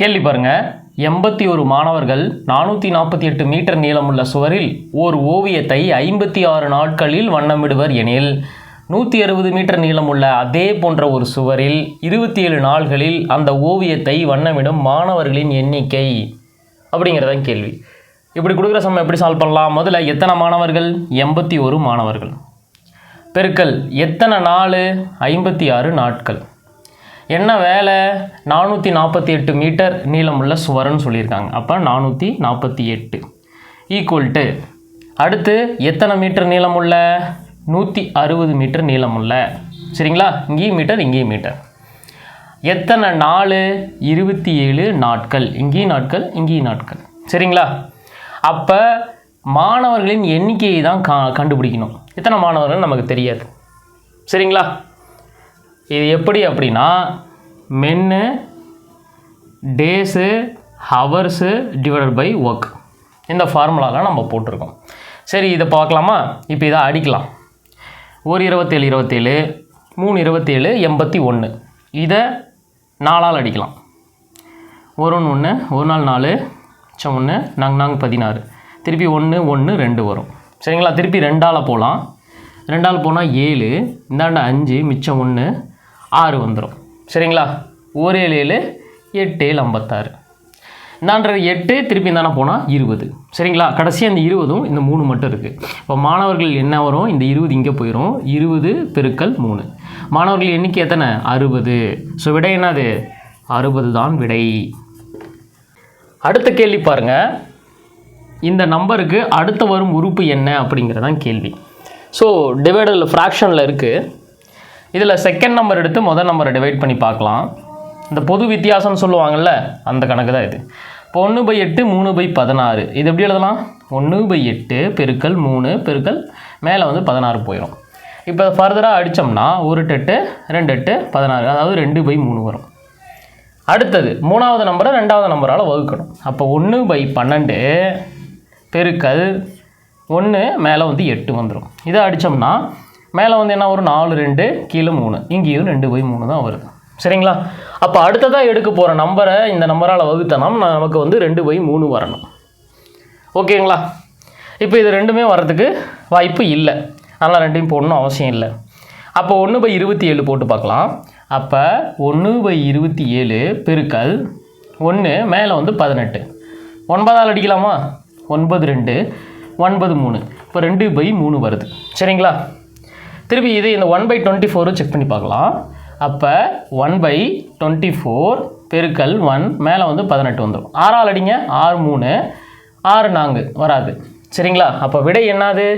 கேள்வி பாருங்க. எண்பத்தி ஒரு மாணவர்கள் நானூற்றி நாற்பத்தி எட்டு மீட்டர் நீளமுள்ள சுவரில் ஓர் ஓவியத்தை ஐம்பத்தி ஆறு நாட்களில் வண்ணமிடுவர் எனில் நூற்றி அறுபது மீட்டர் நீளமுள்ள அதே போன்ற ஒரு சுவரில் இருபத்தி ஏழு நாள்களில் அந்த ஓவியத்தை வண்ணமிடும் மாணவர்களின் எண்ணிக்கை. அப்படிங்கிறதான் கேள்வி. இப்படி கொடுக்குற சமயம் எப்படி சால்வ் பண்ணலாம்? முதல்ல எத்தனை மாணவர்கள்? எண்பத்தி ஒரு மாணவர்கள். பெருக்கல் எத்தனை நாள்? ஐம்பத்தி ஆறு நாட்கள். என்ன வேலை? நானூற்றி நாற்பத்தி எட்டு மீட்டர் நீளமுள்ள சுவரன்னு சொல்லியிருக்காங்க. அப்போ நானூற்றி நாற்பத்தி எட்டு ஈக்குவல் டு அடுத்து எத்தனை மீட்டர் நீளமுள்ள? நூற்றி அறுபது மீட்டர் நீளமுள்ள. சரிங்களா? இங்கேயும் மீட்டர் இங்கேயும் மீட்டர். எத்தனை நாள் இருபத்தி ஏழு நாட்கள். இங்கேயும் நாட்கள் இங்கேயும் நாட்கள். சரிங்களா? அப்போ மாணவர்களின் எண்ணிக்கையை தான் கா கண்டுபிடிக்கணும். எத்தனை மாணவர்கள் நமக்கு தெரியாது. சரிங்களா? இது எப்படி அப்படின்னா men days hours divided by work இந்த ஃபார்முலாலாம் நம்ம போட்டிருக்கோம். சரி இதை பார்க்கலாமா? இப்போ இதை அடிக்கலாம். ஒரு இருபத்தேழு இருபத்தேழு மூணு இருபத்தேழு எண்பத்தி ஒன்று. இதை நாலால் அடிக்கலாம். ஒரு ஒன்று ஒன்று ஒரு நாள் நாலு மிச்சம் ஒன்று நாங்கள் நாங்கள் பதினாறு. திருப்பி ஒன்று ஒன்று ரெண்டு வரும். சரிங்களா? திருப்பி ரெண்டால் போகலாம் ரெண்டால் போனால் ஏழு இந்தாண்ட அஞ்சு மிச்சம் ஒன்று ஆறு வந்துடும் சரிங்களா? ஒரு ஏழு ஏழு எட்டு ஏழு ஐம்பத்தாறு. இந்தாண்ட எட்டு திருப்பி தானே போனால் இருபது. சரிங்களா? கடைசியாக இந்த இருபதும் இந்த மூணு மட்டும் இருக்குது இப்போ மாணவர்கள் என்ன வரும்? இந்த இருபது இங்கே போயிடும் இருபது பெருக்கல் மூணு. மாணவர்கள் எண்ணிக்கை எத்தனை? அறுபது. ஸோ விடை என்னது? அறுபது தான் விடை. அடுத்த கேள்வி பாருங்கள் இந்த நம்பருக்கு அடுத்த வரும் உறுப்பு என்ன அப்படிங்கிறதான் கேள்வி. ஸோ டிவைடரில் ஃப்ராக்ஷனில் இருக்குது இதில் செகண்ட் நம்பர் எடுத்து முதல் நம்பரை டிவைட் பண்ணி பார்க்கலாம். இந்த பொது வித்தியாசம்னு சொல்லுவாங்கள்ல அந்த கணக்கு தான் இது. இப்போ ஒன்று பை எட்டு மூணு பை பதினாறு. இது எப்படி எழுதலாம்? ஒன்று பை எட்டு பெருக்கல் மூணு பெருக்கல் மேலே வந்து பதினாறு போயிடும் இப்போ ஃபர்தராக அடித்தோம்னா ஒரு எட்டு ரெண்டு எட்டு பதினாறு அதாவது ரெண்டு பை மூணு வரும். அடுத்தது மூணாவது நம்பரை ரெண்டாவது நம்பரால் வகுக்கணும். அப்போ ஒன்று பை பன்னெண்டு பெருக்கல் ஒன்று மேலே வந்து எட்டு வந்துடும் இதை அடித்தோம்னா மேலே வந்து என்ன வரும்? நாலு ரெண்டு கீழே மூணு. இங்கேயும் ரெண்டு பை மூணு தான் வருது. சரிங்களா? அப்போ அடுத்ததாக எடுக்க போகிற நம்பரை இந்த நம்பரால் வகுத்தனா நமக்கு வந்து ரெண்டு பை மூணு வரணும். ஓகேங்களா? இப்போ இது ரெண்டுமே வரதுக்கு வாய்ப்பு இல்லை. அதனால் ரெண்டையும் போடணும் அவசியம் இல்லை. அப்போ ஒன்று பை இருபத்தி ஏழு போட்டு பார்க்கலாம். அப்போ ஒன்று பை இருபத்தி ஏழு பெருக்கல் ஒன்று மேலே வந்து பதினெட்டு. ஒன்பதால் அடிக்கலாமா? ஒன்பது ரெண்டு. ஒன்பது மூணு. இப்போ ரெண்டு பை மூணு வருது. சரிங்களா? திருப்பி இது இந்த ஒன் பை டுவெண்ட்டி ஃபோரும் செக் பண்ணி பார்க்கலாம். அப்போ ஒன் பை டுவெண்ட்டி ஃபோர் பெருக்கல் ஒன் மேலே வந்து பதினெட்டு வந்துடும் ஆறால் அடிங்க. ஆறு மூணு. ஆறு நான்கு. வராது. சரிங்களா? அப்போ விடை என்னது?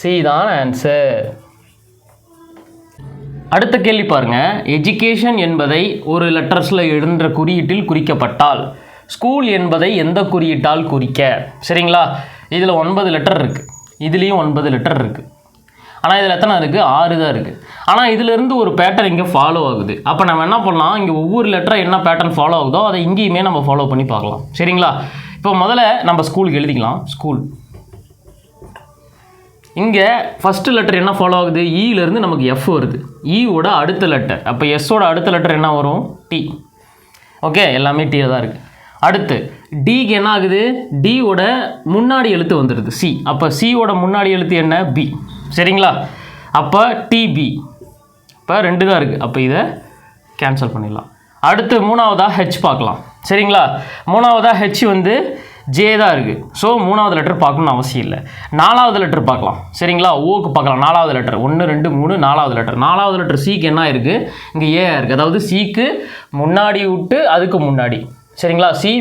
சி தான் ஆன்சர் அடுத்த கேள்வி பாருங்கள் எஜுகேஷன் என்பதை ஒரு லெட்டர்ஸில் எழுதுன்ற குறியீட்டில் குறிக்கப்பட்டால் ஸ்கூல் என்பதை எந்த குறியீட்டால் குறிக்க? சரிங்களா? இதில் ஒன்பது லெட்டர் இருக்குது இதுலேயும் ஒன்பது லெட்டர் இருக்குது ஆனால் இதில் எத்தனை இருக்குது ஆறு தான் இருக்குது ஆனால் இதிலிருந்து ஒரு பேட்டர்ன் இங்கே ஃபாலோ ஆகுது. அப்போ நம்ம என்ன பண்ணலாம்? இங்கே ஒவ்வொரு லெட்டராக என்ன பேட்டர்ன் ஃபாலோ ஆகுதோ அதை இங்கேயுமே நம்ம ஃபாலோ பண்ணி பார்க்கலாம். சரிங்களா? இப்போ முதல்ல நம்ம ஸ்கூலுக்கு எழுதிக்கலாம். ஸ்கூல் இங்கே ஃபஸ்ட்டு லெட்டர் என்ன ஃபாலோ ஆகுது? E இலேருந்து நமக்கு எஃப் வருது. E ஈவோட அடுத்த லெட்டர் அப்போ எஸ்ஸோட அடுத்த லெட்டர் என்ன வரும்? டி ஓகே எல்லாமே டீ தான் இருக்குது அடுத்து டிக்கு என்ன ஆகுது? டியோட முன்னாடி எழுத்து வந்துடுது. சி அப்போ சியோட முன்னாடி எழுத்து என்ன? பி சரிங்களா? அப்போ டிபி இப்போ ரெண்டு தான் இருக்குது அப்போ இதை கேன்சல் பண்ணிடலாம். அடுத்து மூணாவதாக ஹெச் பார்க்கலாம். சரிங்களா? மூணாவதாக ஹெச் வந்து ஜே தான் இருக்குது ஸோ மூணாவது லெட்டர் பார்க்கணும்னு அவசியம் இல்லை. நாலாவது லெட்டர் பார்க்கலாம். சரிங்களா? ஓக்கு பார்க்கலாம். நாலாவது லெட்டர் ஒன்று ரெண்டு மூணு நாலாவது லெட்டர் நாலாவது லெட்டர் சிக்கு என்ன இருக்குது இங்கே ஏ இருக்குது அதாவது சிக்கு முன்னாடி விட்டு அதுக்கு முன்னாடி. சரிங்களா? சி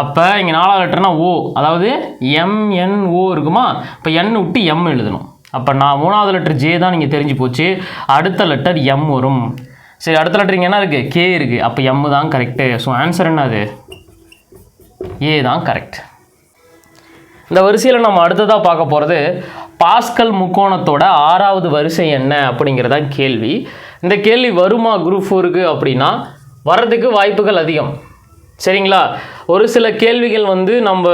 அப்போ இங்கே நாலாவது லெட்டர்னா ஓ அதாவது எம்என்ஓ இருக்குமா? இப்போ என் விட்டு எம் எழுதணும். அப்போ நான் மூணாவது லெட்டர் ஜே தான் நீங்கள் தெரிஞ்சு போச்சு. அடுத்த லெட்டர் எம் வரும். சரி அடுத்த லெட்டர் இங்கே என்ன இருக்குது கே இருக்குது அப்போ எம் தான் கரெக்டு ஸோ ஆன்சர் என்னது ஏ தான் கரெக்ட் இந்த வரிசையில் நம்ம அடுத்ததாக பார்க்க போகிறது பாஸ்கல் முக்கோணத்தோட ஆறாவது வரிசை என்ன அப்படிங்கிறதா கேள்வி. இந்த கேள்வி வருமா குரூப் ஃபோருக்கு அப்படின்னா வர்றதுக்கு வாய்ப்புகள் அதிகம். சரிங்களா? ஒரு சில கேள்விகள் வந்து நம்ம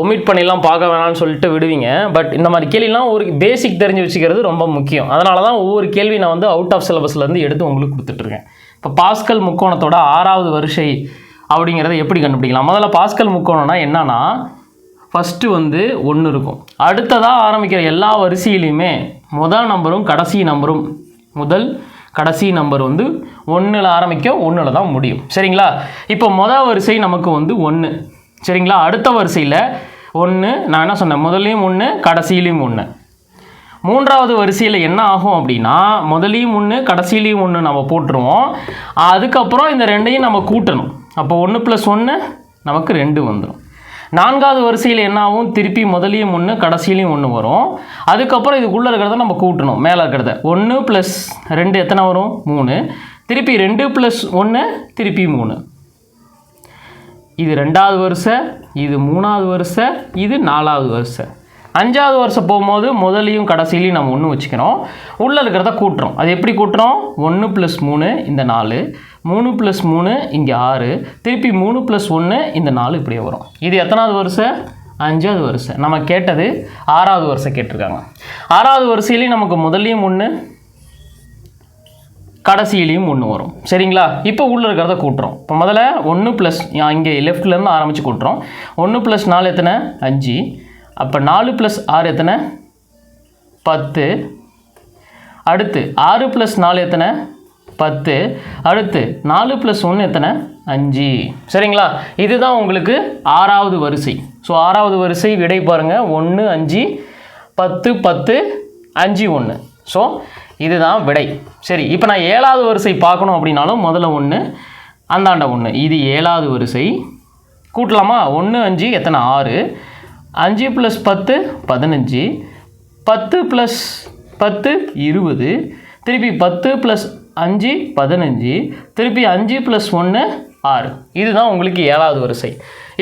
ஒமிட் பண்ணிலாம் பார்க்க வேணாம்னு சொல்லிட்டு விடுவீங்க. பட் இந்த மாதிரி கேள்விலாம் ஒரு பேசிக் தெரிஞ்சு வச்சுக்கிறது ரொம்ப முக்கியம். அதனால தான் ஒவ்வொரு கேள்வி நான் வந்து அவுட் ஆஃப் சிலபஸ்லேருந்து எடுத்து உங்களுக்கு கொடுத்துட்ருக்கேன் இப்போ பாஸ்கல் முக்கோணத்தோட ஆறாவது வரிசை அப்படிங்கிறத எப்படி கண்டுபிடிக்கலாம்? முதல்ல பாஸ்கல் முக்கோணம்னா என்னன்னா ஃபஸ்ட்டு வந்து ஒன்று இருக்கும். அடுத்ததாக ஆரம்பிக்கிற எல்லா வரிசையிலையுமே முதல் நம்பரும் கடைசி நம்பரும் முதல் கடைசி நம்பர் வந்து ஒன்றில் ஆரம்பிக்க ஒன்றில் தான் முடியும். சரிங்களா? இப்போ மொதல் வரிசை நமக்கு வந்து ஒன்று சரிங்களா? அடுத்த வரிசையில் ஒன்று நான் என்ன சொன்னேன்? முதல்லையும் ஒன்று கடைசியிலையும் ஒன்று மூன்றாவது வரிசையில் என்ன ஆகும் அப்படின்னா முதலையும் ஒன்று கடைசியிலையும் ஒன்று நம்ம போட்டுருவோம். அதுக்கப்புறம் இந்த ரெண்டையும் நம்ம கூட்டணும். அப்போ ஒன்று ப்ளஸ் ஒன்று நமக்கு ரெண்டு வந்துடும் நான்காவது வரிசையில் என்னாகும் திருப்பி முதலையும் ஒன்று கடைசியிலையும் ஒன்று வரும். அதுக்கப்புறம் இதுக்குள்ளே இருக்கிறத நம்ம கூட்டணும். மேலே இருக்கிறத. ஒன்று ப்ளஸ் ரெண்டு எத்தனை வரும்? மூணு. திருப்பி ரெண்டு ப்ளஸ் ஒன்று திருப்பி மூணு. இது ரெண்டாவது வருஷம் இது மூணாவது வருஷம் இது நாலாவது வருஷம் அஞ்சாவது வருஷம் போகும்போது முதலையும் கடைசியிலையும் நம்ம ஒன்று வச்சுக்கிறோம். உள்ளே இருக்கிறத கூட்டுறோம். அது எப்படி கூட்டுறோம்? ஒன்று ப்ளஸ் மூணு இந்த நாலு. மூணு ப்ளஸ் மூணு இங்கே ஆறு. திருப்பி மூணு ப்ளஸ் ஒன்று இந்த நாலு இப்படியே வரும். இது எத்தனாவது வருஷம் அஞ்சாவது வருஷம் நம்ம கேட்டது ஆறாவது வருஷம் கேட்டிருக்காங்க. ஆறாவது வரிசையிலையும் நமக்கு முதல்லையும் ஒன்று கடைசியிலையும் ஒன்று வரும். சரிங்களா? இப்போ உள்ளே இருக்கிறத கூட்டுறோம். இப்போ முதல்ல ஒன்று ப்ளஸ் இங்கே லெஃப்ட்லேருந்து ஆரம்பித்து கூட்டுறோம். ஒன்று ப்ளஸ் நாலு எத்தனை? அஞ்சு. அப்போ நாலு ப்ளஸ் ஆறு எத்தனை? பத்து. அடுத்து ஆறு ப்ளஸ் நாலு எத்தனை? பத்து. அடுத்து நாலு ப்ளஸ் ஒன்று எத்தனை? அஞ்சு. சரிங்களா? இதுதான் உங்களுக்கு ஆறாவது வரிசை. ஸோ ஆறாவது வரிசை விடை பாருங்கள் ஒன்று அஞ்சு பத்து பத்து அஞ்சு ஒன்று ஸோ இதுதான் விடை. சரி இப்போ நான் ஏழாவது வரிசை பார்க்கணும் அப்படின்னாலும் முதல்ல ஒன்று அந்தாண்ட ஒன்று இது ஏழாவது வரிசை. கூட்டலாமா? ஒன்று அஞ்சு எத்தனை? ஆறு. அஞ்சு ப்ளஸ் பத்து பதினஞ்சு. பத்து ப்ளஸ் பத்து இருபது. திருப்பி பத்து ப்ளஸ் அஞ்சு பதினஞ்சு. திருப்பி அஞ்சு ப்ளஸ் ஒன்று ஆறு. இதுதான் உங்களுக்கு ஏழாவது வரிசை.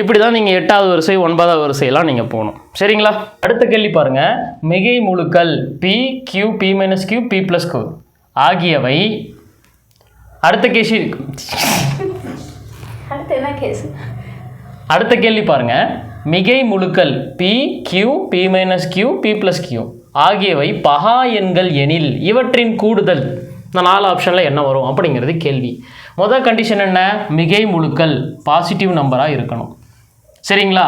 இப்படி தான் நீங்கள் எட்டாவது வரிசை ஒன்பதாவது வரிசையெல்லாம் நீங்கள் போகணும். சரிங்களா? அடுத்த கேள்வி பாருங்கள் மிகை முழுக்கள் P Q P minus Q P plus Q ஆகியவை அடுத்த கேஷி அடுத்து கேள்வி பாருங்க. மிகை முழுக்கள் P Q P minus Q P plus Q ஆகியவை பகா எண்கள் எனில் இவற்றின் கூடுதல். இந்த நாலு ஆப்ஷனில் என்ன வரும் அப்படிங்கிறது கேள்வி. முதல் கண்டிஷன் என்ன? மிகை முழுக்கள் பாசிட்டிவ் நம்பராக இருக்கணும். சரிங்களா?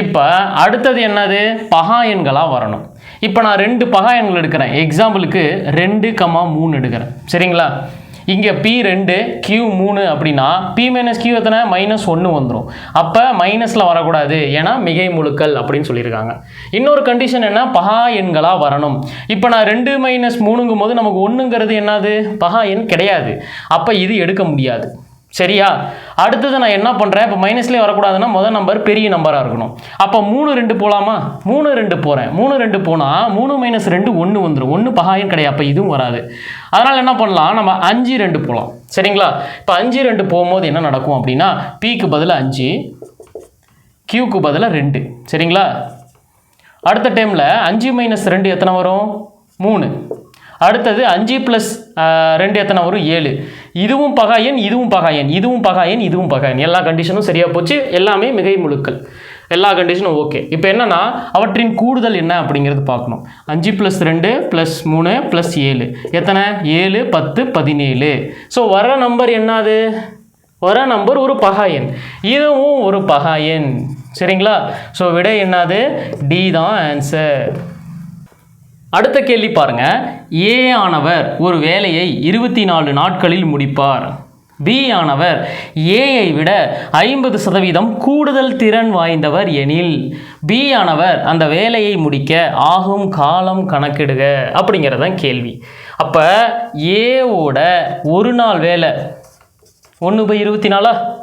இப்போ அடுத்தது என்னது? பகா எண்களாக வரணும். இப்போ நான் ரெண்டு பகா எண்கள் எடுக்கிறேன். எக்ஸாம்பிளுக்கு ரெண்டு கமா மூணு எடுக்கிறேன். சரிங்களா? இங்கே பி ரெண்டு கியூ மூணு அப்படின்னா பி மைனஸ் கியூ எத்தனை? மைனஸ் ஒன்று வந்துடும் அப்போ மைனஸில் வரக்கூடாது. ஏன்னா மிகை முழுக்கள் அப்படின்னு சொல்லியிருக்காங்க. இன்னொரு கண்டிஷன் என்ன? பகா எண்களாக வரணும். இப்போ நான் ரெண்டு மைனஸ் மூணுங்கும் போது நமக்கு ஒன்றுங்கிறது என்னது? பகா எண் கிடையாது. அப்போ இது எடுக்க முடியாது. சரியா? அடுத்தது நான் என்ன பண்ணுறேன் இப்போ மைனஸ்லேயே வரக்கூடாதுன்னா முதல் நம்பர் பெரிய நம்பராக இருக்கணும். அப்போ மூணு ரெண்டு போகலாமா மூணு ரெண்டு போகிறேன் மூணு ரெண்டு போனால் மூணு மைனஸ் ரெண்டு ஒன்று வந்துடும் ஒன்று பகாயம் கிடையாது. அப்போ இதுவும் வராது. அதனால் என்ன பண்ணலாம்? நம்ம அஞ்சு ரெண்டு போகலாம் சரிங்களா? இப்போ அஞ்சு ரெண்டு போகும்போது என்ன நடக்கும் அப்படின்னா பிக்கு பதிலாக அஞ்சு கியூக்கு பதிலாக ரெண்டு. சரிங்களா? அடுத்த டைமில் அஞ்சு மைனஸ் ரெண்டு எத்தனை வரும்? மூணு. அடுத்தது அஞ்சு ப்ளஸ் ரெண்டு எத்தனை வரும்? ஏழு. இதுவும் பகாயன் இதுவும் பகாயன் இதுவும் பகாயன் இதுவும் பகாயன் எல்லா கண்டிஷனும் சரியாக போச்சு. எல்லாமே மிகை முழுக்கள். எல்லா கண்டிஷனும் ஓகே இப்போ என்னன்னா அவற்றின் கூடுதல் என்ன அப்படிங்கிறது பார்க்கணும். அஞ்சு ப்ளஸ் ரெண்டு ப்ளஸ் மூணு ப்ளஸ் ஏழு. எத்தனை? ஏழு பத்து பதினேழு. ஸோ வர நம்பர் என்னது? வர நம்பர் ஒரு பகாயன் இதுவும் ஒரு பகாயன் சரிங்களா? ஸோ விடை என்னது? டி தான் ஆன்சர் அடுத்த கேள்வி பாருங்க. ஏ ஆனவர் ஒரு வேலையை இருபத்தி நாலு நாட்களில் முடிப்பார். பி ஆனவர் ஏயை விட ஐம்பது சதவீதம் கூடுதல் திறன் வாய்ந்தவர் எனில். பி ஆனவர் அந்த வேலையை முடிக்க ஆகும் காலம் கணக்கிடுக அப்படிங்கிறதான் கேள்வி. அப்போ ஏவோட ஒரு நாள் வேலை. ஒன்று பை இருபத்தி நாலா?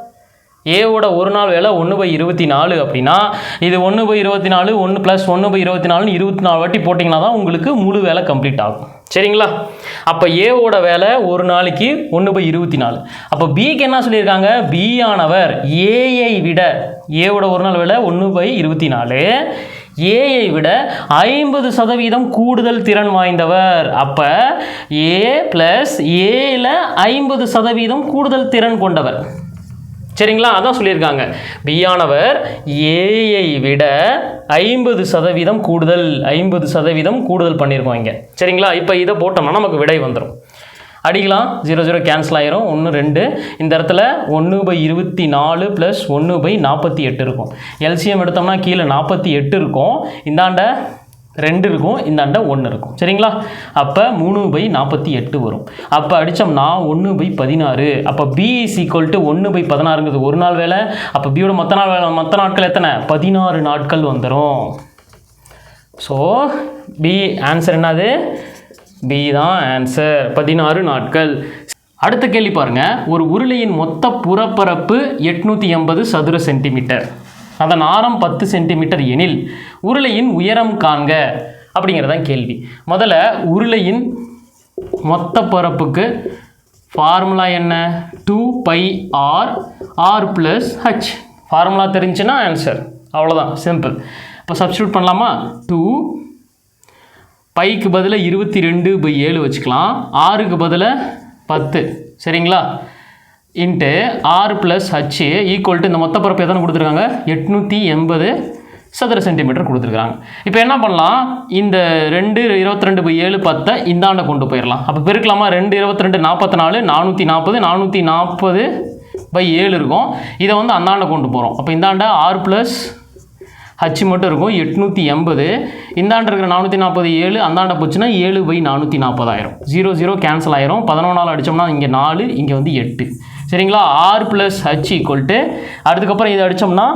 ஏவோட ஒரு நாள் வேலை ஒன்று பை இருபத்தி நாலு அப்படின்னா இது ஒன்று பை இருபத்தி நாலு ஒன்று ப்ளஸ் ஒன்று பை இருபத்தி நாலுன்னு இருபத்தி நாலு வாட்டி போட்டிங்கன்னா தான் உங்களுக்கு முழு வேலை கம்ப்ளீட் ஆகும். சரிங்களா? அப்போ ஏவோட வேலை ஒரு நாளைக்கு ஒன்று பை இருபத்தி நாலு அப்போ பிக்கு என்ன சொல்லியிருக்காங்க? பி ஆனவர் ஏஐ விட ஏவோட ஒரு நாள் வேலை ஒன்று பை இருபத்தி நாலு ஏஐ விட ஐம்பது சதவீதம் கூடுதல் திறன் வாய்ந்தவர். அப்போ ஏ ப்ளஸ் ஏல ஐம்பது சதவீதம் கூடுதல் திறன் கொண்டவர். சரிங்களா? அதான் சொல்லியிருக்காங்க. பியானவர் ஏயை விட ஐம்பது சதவீதம் கூடுதல் ஐம்பது சதவீதம் கூடுதல் பண்ணியிருக்கோம் இங்கே. சரிங்களா? இப்போ இதை போட்டோம்னா நமக்கு விடை வந்துடும் அடிக்கலாம். ஜீரோ ஜீரோ கேன்சல் ஆயிரும். ஒன்று ரெண்டு. இந்த இடத்துல ஒன்று பை இருபத்தி நாலு ப்ளஸ் ஒன்று பை நாற்பத்தி எட்டு இருக்கும். எல்சிஎம் எடுத்தோம்னா கீழே நாற்பத்தி எட்டு இருக்கும். இந்தாண்ட ரெண்டு இருக்கும் இந்தாண்ட ஒன்று இருக்கும். சரிங்களா? அப்போ மூணு பை நாற்பத்தி எட்டு வரும். அப்போ அடித்தோம்னா ஒன்று பை பதினாறு. அப்போ பி இஸ் ஈக்குவல் டு ஒன்று பை பதினாறுங்கிறது ஒரு நாள் வேலை. அப்போ பியோட மொத்த நாள் வேலை மொத்த நாட்கள் எத்தனை? பதினாறு நாட்கள் வந்துடும் ஸோ பி ஆன்சர் என்னது? பி தான் ஆன்சர் பதினாறு நாட்கள். அடுத்த கேள்வி பாருங்கள் ஒரு உருளையின் மொத்த புறப்பரப்பு எட்நூற்றி எண்பது சதுர சென்டிமீட்டர் அதன் ஆரம் பத்து சென்டிமீட்டர் எனில் உருளையின் உயரம் காண்க அப்படிங்கிறதான் கேள்வி. முதல்ல உருளையின் மொத்த பரப்புக்கு ஃபார்முலா என்ன? Two pi R R plus H formula தெரிஞ்சுன்னா ஆன்சர் அவ்வளோதான் சிம்பிள் இப்போ சப்ஸ்டியூட் பண்ணலாமா? டூ பைக்கு பதிலாக இருபத்தி ரெண்டு பை ஏழு வச்சுக்கலாம். ஆறுக்கு பதிலாக பத்து. சரிங்களா? இன்ட்டு ஆறு ப்ளஸ் ஹச்சு ஈக்குவல் டு இந்த மொத்த பரப்பு எத்தனை கொடுத்துருக்காங்க? எட்நூற்றி எண்பது சதுர சென்டிமீட்டர் கொடுத்துருக்காங்க இப்போ என்ன பண்ணலாம்? இந்த ரெண்டு இருபத்தி ரெண்டு பை ஏழு பத்தை இந்தாண்டை கொண்டு போயிடலாம் அப்போ பெருக்கலாமா? ரெண்டு இருபத்தி ரெண்டு நாற்பத்தி நாலு நானூற்றி நாற்பது நானூற்றி நாற்பது பை ஏழு இருக்கும். இதை வந்து அந்தாண்டை கொண்டு போகிறோம் அப்போ இந்தாண்ட ஆறு ப்ளஸ் ஹச்சு மட்டும் இருக்கும். எட்நூற்றி எண்பது. இந்தாண்ட இருக்கிற நானூற்றி நாற்பது ஏழு அந்தாண்ட போச்சுன்னா ஏழு பை நானூற்றி நாற்பதாயிரம் ஜீரோ ஜீரோ கேன்சல் ஆயிரும். பதினொன்றால் அடித்தோம்னா இங்கே நாலு இங்கே வந்து எட்டு. சரிங்களா? ஆறு ப்ளஸ் ஹச் ஈக்குவல்ட்டு அதுக்கப்புறம் இதை அடித்தோம்னா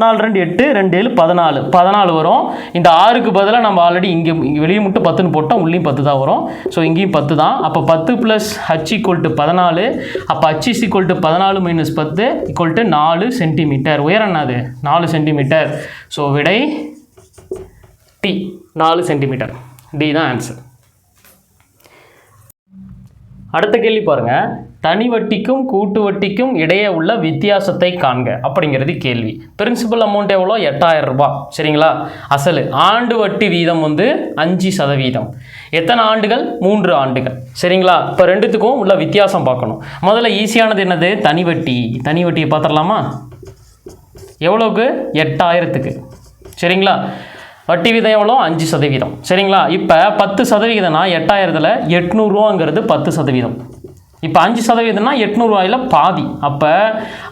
நாலு ரெண்டு எட்டு ரெண்டு ஏழு பதினாலு. பதினாலு வரும். இந்த ஆறுக்கு பதிலாக நம்ம ஆல்ரெடி இங்கே இங்கே வெளியே மட்டும் பத்துன்னு போட்டோம். உள்ளேயும் பத்து தான் வரும். ஸோ இங்கேயும் பத்து தான். அப்போ பத்து ப்ளஸ் ஹச் ஈக்குவல் டு பதினாலு. அப்போ ஹச் இஸ் ஈக்குவல் டு பதினாலு மைனஸ் பத்து ஈக்குவல் டு நாலு சென்டிமீட்டர் உயரம் என்னது நாலு சென்டிமீட்டர் ஸோ விடை டி நாலு சென்டிமீட்டர் டி தான் ஆன்சர் அடுத்த கேள்வி பாருங்கள் தனி வட்டிக்கும் கூட்டு வட்டிக்கும் இடையே உள்ள வித்தியாசத்தை காண்க. அப்படிங்கிறது கேள்வி. பிரின்சிபல் அமௌண்ட் எவ்வளோ? எட்டாயிரம் ரூபாய். சரிங்களா? அசலு. ஆண்டு வட்டி வீதம் வந்து அஞ்சு சதவீதம். எத்தனை ஆண்டுகள்? மூன்று ஆண்டுகள். சரிங்களா? இப்போ ரெண்டுத்துக்கும் உள்ள வித்தியாசம் பார்க்கணும். முதல்ல ஈஸியானது என்னது? தனி வட்டி தனி வட்டியை பார்த்துடலாமா? எவ்வளோக்கு எட்டாயிரத்துக்கு. சரிங்களா? வட்டி வீதம் எவ்வளோ? அஞ்சு சதவீதம். சரிங்களா? இப்போ பத்து சதவீதம்னா எட்டாயிரத்தில் எட்நூறுவாங்கிறது பத்து சதவீதம். இப்போ அஞ்சு சதவீதம்னா எட்நூறுவாயில் பாதி. அப்போ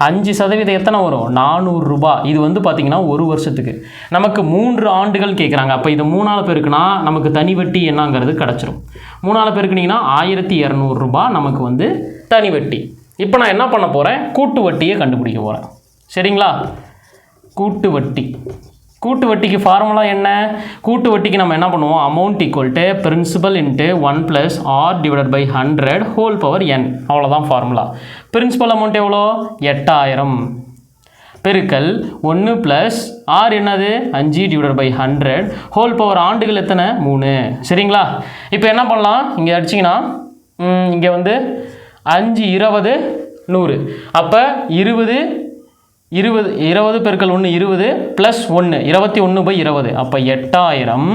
அஞ்சு சதவீதம் எத்தனை வரும்? நானூறுரூபா இது வந்து பார்த்திங்கன்னா ஒரு வருஷத்துக்கு. நமக்கு மூன்று ஆண்டுகள் கேட்குறாங்க அப்போ இது மூணால் பேருக்குனா நமக்கு தனி வட்டி என்னங்கிறது கிடச்சிரும். மூணால் பேருக்குனிங்கன்னா ஆயிரத்தி இரநூறுபா நமக்கு வந்து தனி வட்டி. இப்போ நான் என்ன பண்ண போகிறேன் கூட்டு வட்டியை கண்டுபிடிக்க போகிறேன் சரிங்களா? கூட்டு வட்டி. கூட்டு வட்டிக்கு ஃபார்முலா என்ன? கூட்டு வட்டிக்கு நம்ம என்ன பண்ணுவோம்? Amount equal to principal into one plus R divided by hundred whole power N அவ்வளோதான் ஃபார்முலா பிரின்சிபல் அமௌண்ட் எவ்வளோ? எட்டாயிரம். பெருக்கல் ஒன்று ப்ளஸ் ஆர் என்னது? அஞ்சு divided by hundred whole power ஆண்டுகள் எத்தனை? மூணு. சரிங்களா? இப்போ என்ன பண்ணலாம்? இங்கே அடிச்சிங்கன்னா இங்கே வந்து அஞ்சு இருபது நூறு. அப்போ இருபது இருபது இருபது பெருக்கல் ஒன்று இருபது ப்ளஸ் ஒன்று இருபத்தி ஒன்று பை இருபது. அப்போ எட்டாயிரம்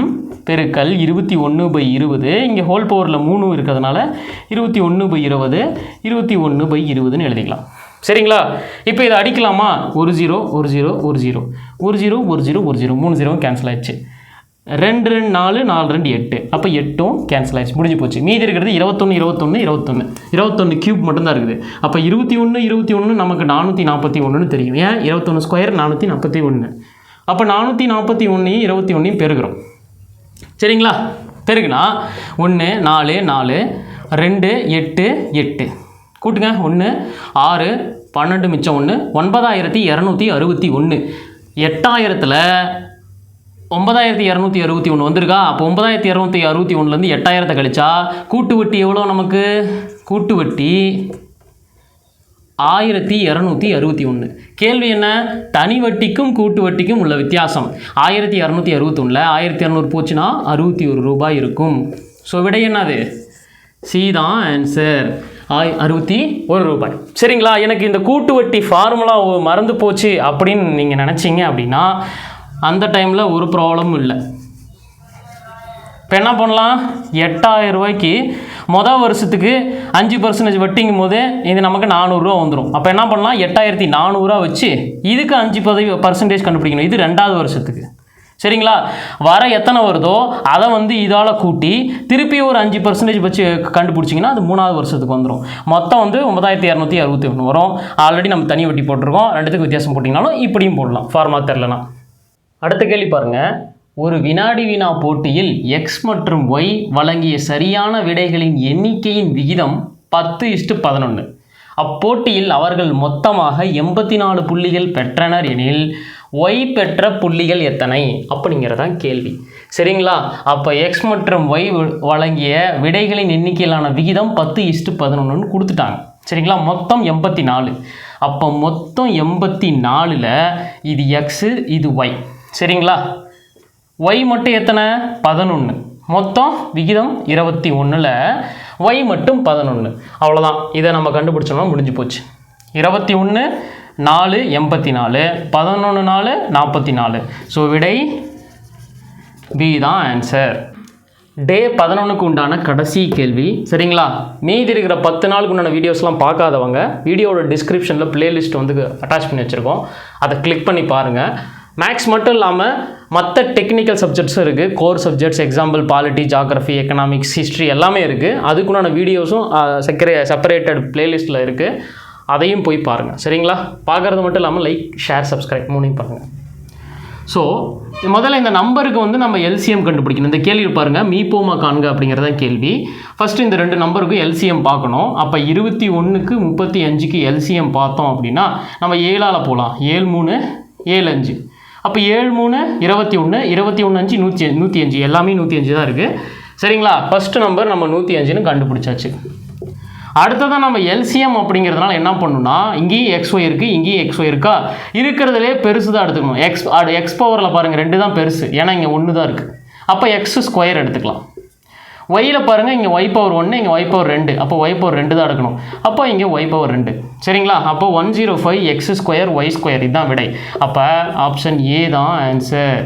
பெருக்கல் இருபத்தி ஒன்று பை இருபது. இங்கே ஹோல் பவரில் மூணு இருக்கிறதுனால இருபத்தி ஒன்று பை இருபது இருபத்தி ஒன்று பை இருபதுன்னு எழுதிக்கலாம். சரிங்களா? இப்போ இதை அடிக்கலாமா? ஒரு ஜீரோ ஒரு ஜீரோ ஒரு ஜீரோ ஒரு ஜீரோ ஒரு ஜீரோ ஒரு ஜீரோ மூணு ஜீரோவும் கேன்சல் ஆயிடுச்சு. ரெண்டு ரெண்டு நாலு நாலு ரெண்டு எட்டு. அப்போ எட்டும் கேன்சல் ஆயிடுச்சு. முடிஞ்சு போச்சு. மீதி இருக்கிறது இருபத்தொன்று இருபத்தொன்று இருபத்தொன்று இருபத்தொன்று கியூப் மட்டும்தான் இருக்குது. அப்போ இருபத்தி ஒன்று இருபத்தி ஒன்று நமக்கு நானூற்றி நாற்பத்தி ஒன்றுன்னு தெரியும். ஏன்? இருபத்தொன்று ஸ்கொயர் நானூற்றி நாற்பத்தி ஒன்று அப்போ நானூற்றி நாற்பத்தி ஒன்றையும் இருபத்தி ஒன்றையும் பெருகிறோம். சரிங்களா? பெருகுனா ஒன்று நாலு நாலு ரெண்டு எட்டு எட்டு. கூட்டுங்க. ஒன்று ஆறு பன்னெண்டு மிச்சம் ஒன்று ஒன்பதாயிரத்தி இரநூத்தி அறுபத்தி ஒன்று எட்டாயிரத்தில் ஒன்பதாயிரத்தி இரநூத்தி அறுபத்தி ஒன்று வந்திருக்கா? அப்போ ஒன்பதாயிரத்தி இரநூத்தி அறுபத்தி ஒன்றுலேருந்து எட்டாயிரத்தை கழிச்சா கூட்டு வட்டி எவ்வளோ நமக்கு? கூட்டு வட்டி ஆயிரத்தி இரநூத்தி அறுபத்தி ஒன்று. கேள்வி என்ன? தனி வட்டிக்கும் கூட்டு வட்டிக்கும் உள்ள வித்தியாசம். ஆயிரத்தி இரநூத்தி அறுபத்தொன்னில் ஆயிரத்தி இரநூறு போச்சுன்னா அறுபத்தி ஒரு ரூபாய் இருக்கும். ஸோ விடை என்னது? சி தான் ஆன்சர் ஆய் அறுபத்தி ஒரு ரூபாய். சரிங்களா? எனக்கு இந்த கூட்டு வட்டி ஃபார்முலா மறந்து போச்சு அப்படின்னு நீங்கள் நினச்சிங்க அப்படின்னா அந்த டைமில் ஒரு ப்ராப்ளமும் இல்லை. இப்போ என்ன பண்ணலாம்? எட்டாயிரம் ரூபாய்க்கு மொதல் வருஷத்துக்கு அஞ்சு பர்சன்டேஜ் வட்டிங்கும் போது இது நமக்கு நானூறுரூவா வந்துடும் அப்போ என்ன பண்ணலாம்? எட்டாயிரத்தி நானூறுரூவா வச்சு இதுக்கு அஞ்சு பதவி பர்சன்டேஜ் கண்டுபிடிக்கணும். இது ரெண்டாவது வருஷத்துக்கு. சரிங்களா? வர எத்தனை வருதோ அதை வந்து இதால் கூட்டி திருப்பி ஒரு அஞ்சு பர்சன்டேஜ் வச்சு கண்டுபிடிச்சிங்கன்னா அது மூணாவது வருஷத்துக்கு வந்துடும் மொத்தம் வந்து ஒன்பதாயிரத்தி இரநூத்தி அறுபத்தி ஒன்று வரும். ஆல்ரெடி நம்ம தனி வட்டி போட்டிருக்கோம். ரெண்டுத்துக்கு வித்தியாசம் போட்டிங்கனாலும் இப்படியும் போடலாம். ஃபார்மா தெரிலனா. அடுத்த கேள்வி பாருங்க. ஒரு வினாடி வினா போட்டியில் எக்ஸ் மற்றும் ஒய் வழங்கிய சரியான விடைகளின் எண்ணிக்கையின் விகிதம் பத்து இஷ்டு பதினொன்று அப்போட்டியில் அவர்கள் மொத்தமாக எண்பத்தி நாலு புள்ளிகள் பெற்றனர் எனில் ஒய் பெற்ற புள்ளிகள் எத்தனை? அப்படிங்கிறதான் கேள்வி. சரிங்களா? அப்போ எக்ஸ் மற்றும் ஒய் வழங்கிய விடைகளின் எண்ணிக்கையிலான விகிதம் பத்து இஷ்டு பதினொன்றுன்னு கொடுத்துட்டாங்க. சரிங்களா? மொத்தம் எண்பத்தி நாலு அப்போ மொத்தம் எண்பத்தி நாலில் இது எக்ஸு இது ஒய் சரிங்களா? ஒய் மட்டும் எத்தனை? பதினொன்று மொத்தம் விகிதம் இருபத்தி ஒன்றில் ஒய் மட்டும் பதினொன்று அவ்வளோதான் இதை நம்ம கண்டுபிடிச்சோம்னா முடிஞ்சு போச்சு. இருபத்தி ஒன்று நாலு எண்பத்தி நாலு. பதினொன்று நாலு நாற்பத்தி நாலு. ஸோ விடை பி தான் ஆன்சர் டே பதினொன்றுக்கு உண்டான கடைசி கேள்வி. சரிங்களா? மீதி இருக்கிற பத்து நாளுக்கு உண்டான வீடியோஸ்லாம் பார்க்காதவங்க வீடியோவோட டிஸ்கிரிப்ஷனில் பிளேலிஸ்ட் வந்து அட்டாச் பண்ணி வச்சுருக்கோம். அதை கிளிக் பண்ணி பாருங்கள் மேக்ஸ் மட்டும் இல்லாமல் மற்ற டெக்னிக்கல் சப்ஜெக்ட்ஸும் இருக்குது core subjects example polity geography economics history எல்லாமே இருக்குது அதுக்குண்டான வீடியோஸும் செக்கரே செப்பரேட்டட் பிளேலிஸ்ட்டில் இருக்குது அதையும் போய் பாருங்கள் சரிங்களா? பார்க்குறது மட்டும் இல்லாமல் லைக் ஷேர் சப்ஸ்கிரைப் மூணையும் பாருங்கள் ஸோ முதல்ல இந்த நம்பருக்கு வந்து நம்ம எல்சிஎம் கண்டுபிடிக்கணும். இந்த கேள்வி பாருங்கள் மீப்போமா காண்க அப்படிங்கிறத கேள்வி. ஃபஸ்ட்டு இந்த ரெண்டு நம்பருக்கும் எல்சிஎம் பார்க்கணும் அப்போ இருபத்தி ஒன்றுக்கு முப்பத்தி அஞ்சுக்கு எல்சிஎம் பார்த்தோம் அப்படின்னா நம்ம ஏழால் போகலாம் ஏழு மூணு ஏழு அஞ்சு. அப்போ ஏழு மூணு இருபத்தி ஒன்று இருபத்தி ஒன்று அஞ்சு நூற்றி நூற்றி அஞ்சு. எல்லாமே நூற்றி அஞ்சு தான் இருக்குது சரிங்களா? ஃபஸ்ட்டு நம்பர் நம்ம நூற்றி அஞ்சுன்னு கண்டுபிடிச்சாச்சு. அடுத்ததான் நம்ம எல்சிஎம் அப்படிங்கிறதுனால என்ன பண்ணணும்னா இங்கேயும் எக்ஸ் ஒய் இருக்குது இங்கேயும் எக்ஸ் ஒய் இருக்கா? இருக்கிறதுலே பெருசு தான் எடுத்துக்கணும். எக்ஸ் அடு எக்ஸ் பவரில் பாருங்கள் ரெண்டு தான் பெருசு. ஏன்னா இங்கே ஒன்று தான் இருக்குது அப்போ எக்ஸ் ஸ்கொயர் எடுத்துக்கலாம். ஒய்யில் பாருங்கள் இங்கே ஒய் பவர் ஒன்று இங்கே ஒய் பவர் ரெண்டு. அப்போ ஒய் பவர் ரெண்டு தான் எடுக்கணும். அப்போ இங்கே ஒய் பவர் ரெண்டு. சரிங்களா? அப்போ one zero five X square Y square இதுதான் விடை. அப்போ ஆப்ஷன் ஏ தான் ஆன்சர்